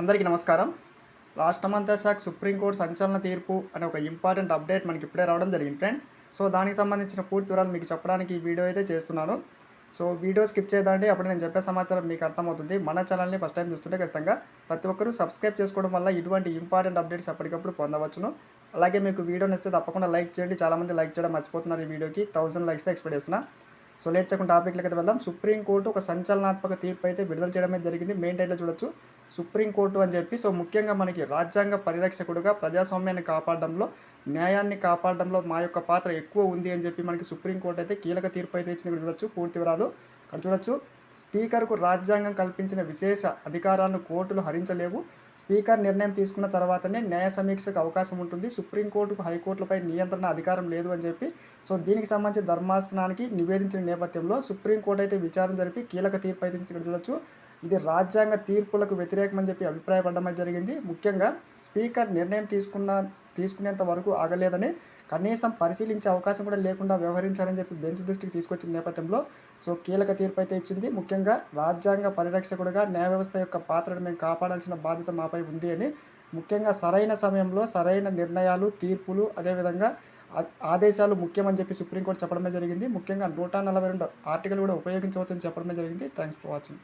అందరికీ నమస్కారం. రాష్ట్రమంతా శాఖ సుప్రీంకోర్టు సంచలన తీర్పు అనే ఒక ఇంపార్టెంట్ అప్డేట్ మనకి ఇప్పుడే రావడం జరిగింది ఫ్రెండ్స్. సో దానికి సంబంధించిన పూర్తి వివరాలు మీకు చెప్పడానికి ఈ వీడియో అయితే చేస్తున్నాను. సో వీడియో స్కిప్ చేయదండి. అప్పుడు నేను చెప్పే సమాచారం మీకు అర్థమవుతుంది. మన ఛానల్ని ఫస్ట్ టైం చూస్తుంటే ఖచ్చితంగా ప్రతి ఒక్కరూ సబ్స్క్రైబ్ చేసుకోవడం వల్ల ఇటువంటి ఇంపార్టెంట్ అప్డేట్స్ ఎప్పటికప్పుడు పొందవచ్చును. అలాగే మీకు వీడియో నచ్చితే తప్పకుండా లైక్ చేయండి. చాలామంది లైక్ చేయడం మర్చిపోతున్నారు ఈ వీడియోకి. థౌసండ్ లైక్స్ ఎక్స్పెక్ట్ చేస్తున్నా. సో లేట్ చేయకుండా టాపిక్లకి వెళ్దాం. సుప్రీంకోర్టు ఒక సంచలనాత్మక తీర్పు అయితే విడుదల చేయడమే జరిగింది. మెయిన్ టైట్లో చూడొచ్చు. సుప్రీంకోర్టు అని చెప్పి సో ముఖ్యంగా మనకి రాజ్యాంగ పరిరక్షకుడుగా ప్రజాస్వామ్యాన్ని కాపాడడంలో న్యాయాన్ని కాపాడడంలో మా యొక్క పాత్ర ఎక్కువ ఉంది అని చెప్పి మనకి సుప్రీంకోర్టు అయితే కీలక తీర్పు అయితే ఇచ్చింది చూడొచ్చు పూర్తి వివరాలు. ఇక్కడ చూడొచ్చు స్పీకర్కు రాజ్యాంగం కల్పించిన విశేష అధికారాలను కోర్టులు హరించలేవు. స్పీకర్ నిర్ణయం తీసుకున్న తర్వాతనే న్యాయ సమీక్షకు అవకాశం ఉంటుంది. సుప్రీంకోర్టుకు హైకోర్టులపై నియంత్రణ అధికారం లేదు అని చెప్పి సో దీనికి సంబంధించి ధర్మాసనానికి నివేదించిన నేపథ్యంలో సుప్రీంకోర్టు అయితే విచారణ జరిపి కీలక తీర్పు అయితే ఇక్కడ చూడొచ్చు. ఇది రాజ్యాంగ తీర్పులకు వ్యతిరేకమని చెప్పి అభిప్రాయపడడం జరిగింది. ముఖ్యంగా స్పీకర్ నిర్ణయం తీసుకున్న తీసుకునేంత వరకు ఆగలేదని కనీసం పరిశీలించే అవకాశం కూడా లేకుండా వ్యవహరించారని చెప్పి బెంచ్ దృష్టికి తీసుకొచ్చిన నేపథ్యంలో సో కీలక తీర్పు అయితే ఇచ్చింది. ముఖ్యంగా రాజ్యాంగ పరిరక్షకుడుగా న్యాయ వ్యవస్థ యొక్క పాత్రను మేము కాపాడాల్సిన బాధ్యత మాపై ఉంది అని ముఖ్యంగా సరైన సమయంలో సరైన నిర్ణయాలు తీర్పులు అదేవిధంగా ఆదేశాలు ముఖ్యమని చెప్పి సుప్రీంకోర్టు చెప్పడమే జరిగింది. ముఖ్యంగా నూట నలభై రెండు ఆర్టికల్ కూడా ఉపయోగించవచ్చని చెప్పడమే జరిగింది. Thanks for watching.